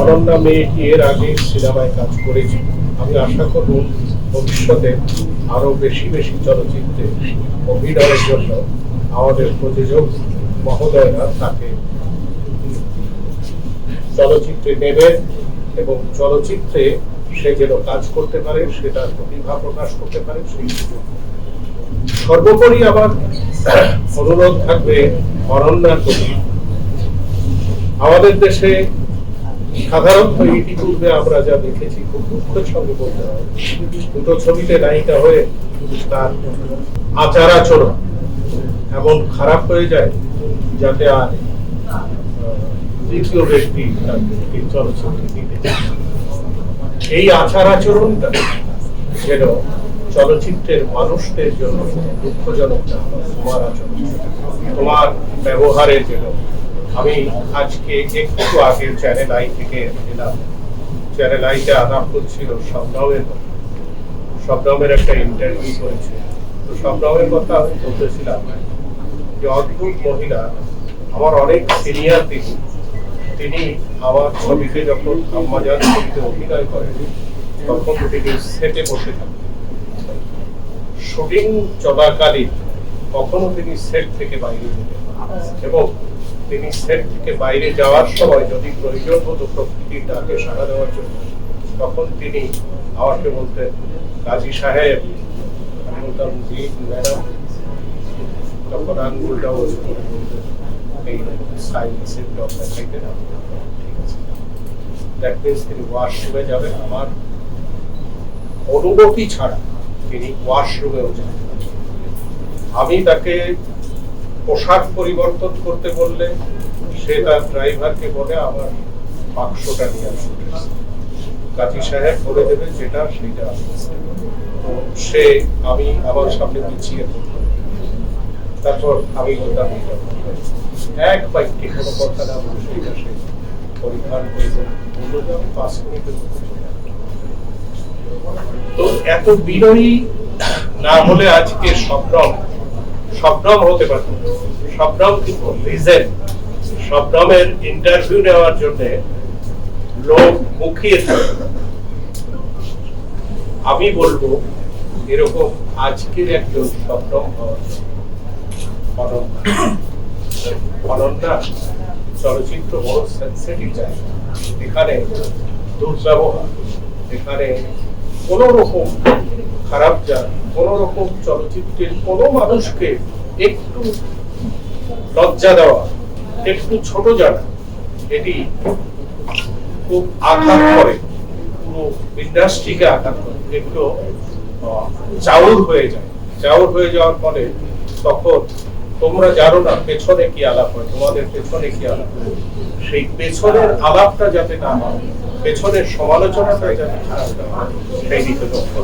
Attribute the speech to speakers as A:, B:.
A: অনন্যা মেয়েটি এর আগে সিনেমায় কাজ করেছে। আমি আশা করব ভবিষ্যতে আরও বেশি বেশি চলচ্চিত্রে অভিনয়ের জন্য আমাদের প্রযোজক মহোদয়রা তাকে চলচ্চিত্রে নেবেন এবং চলচ্চিত্রে সে যেন কাজ করতে পারে, সে তার প্রতিভা প্রকাশ করতে পারে, সেই সর্বোপরি আমার অনুরোধ থাকবে অনন্যার প্রতি। আমাদের দেশে সাধারণত ইতিপূর্বে আমরা যা দেখেছি, খুব দুঃখের সঙ্গে বলতে হয় দুটো ছবিতে নায়িকা হয়ে তার আচার আচরণ এমন খারাপ হয়ে যায় যাতে আর তৃতীয় ব্যক্তি তাকে চলচ্চিত্রে দিতে চায় না। এই আচার আচরণটা যেন চলচ্চিত্রের মানুষদের জন্য দুঃখজনক না তোমার আচরণ তোমার ব্যবহারের জন্য আমি আজকে একটু আগে চ্যানেল আই থেকে এলাম। চ্যানেল আইতে আলাপ করছিল শবনমের কথা। একটা ইন্টারভিউ করেছে। তো শবনমের কথা আমি বলতেছিলাম যে, অদ্ভুত মহিলা, আমার অনেক সিনিয়র তিনি। তিনি আমার ছবিতে যখন আম্মাজান ছবিতে অভিনয় করেন, তখন তিনি সেটে বসে থাকেন। শুটিং চলাকালীন কখনো তিনি সেট থেকে বাইরে যেতেন এবং তিনি সেট থেকে বাইরে যাওয়ার সময় যদি প্রয়োজন হতো প্রকৃতির ডাকে সাড়া দেওয়ার জন্য, তখন তিনি আমাকে বলতেন, কাজী সাহেব আমি যাবেন, আমার ছাড়া তিনি ওয়াশরুমেও আমি তাকে পোশাক পরিবর্তন করতে বললে সে তার ড্রাইভারকে বলে, আমার বাক্সটা নিয়ে আসুন কাজী সাহেব বলে দেবে যেটা সেটা সে, আমি আমার সামনে পিছিয়ে তারপর আমি বলতাম এক বাইককে কোনো কথা না বলে সেটা সে পরিধান করে বলল পাঁচ মিনিটের। তো এত বিনয়ী না হলে আজকে শবনম শবনম হতে পারত শবনম কিন্তু শবনমের ইন্টারভিউ নেওয়ার জন্য লোক মুখিয়ে থাকে। আমি বলব, এরকম আজকের একজন অনন্যা চলচ্চিত্র বড় সেন্সিটিভ জায়গা। এখানে দুর্ব্যবহার, এখানে কোন রকম খারাপ যা কোন রকম চলচ্চিত্রের কোন মানুষকে একটু লজ্জা দেওয়া। একটু ছোট জানা। এটি খুব আঘাত করে। পুরো ইন্ডাস্ট্রিকে আঘাত করে। এগুলো চাউর হয়ে যায়। চাউর হয়ে যাওয়ার ফলে তখন তোমরা জানো না পেছনে কি আলাপ হয়, তোমাদের পেছনে কি আলাপ হয়। সেই পেছনের আলাপটা যাতে না হয়, পেছনের সমালোচনাটা যাতে খারাপ না হয়, সেই দিকে লক্ষ্য।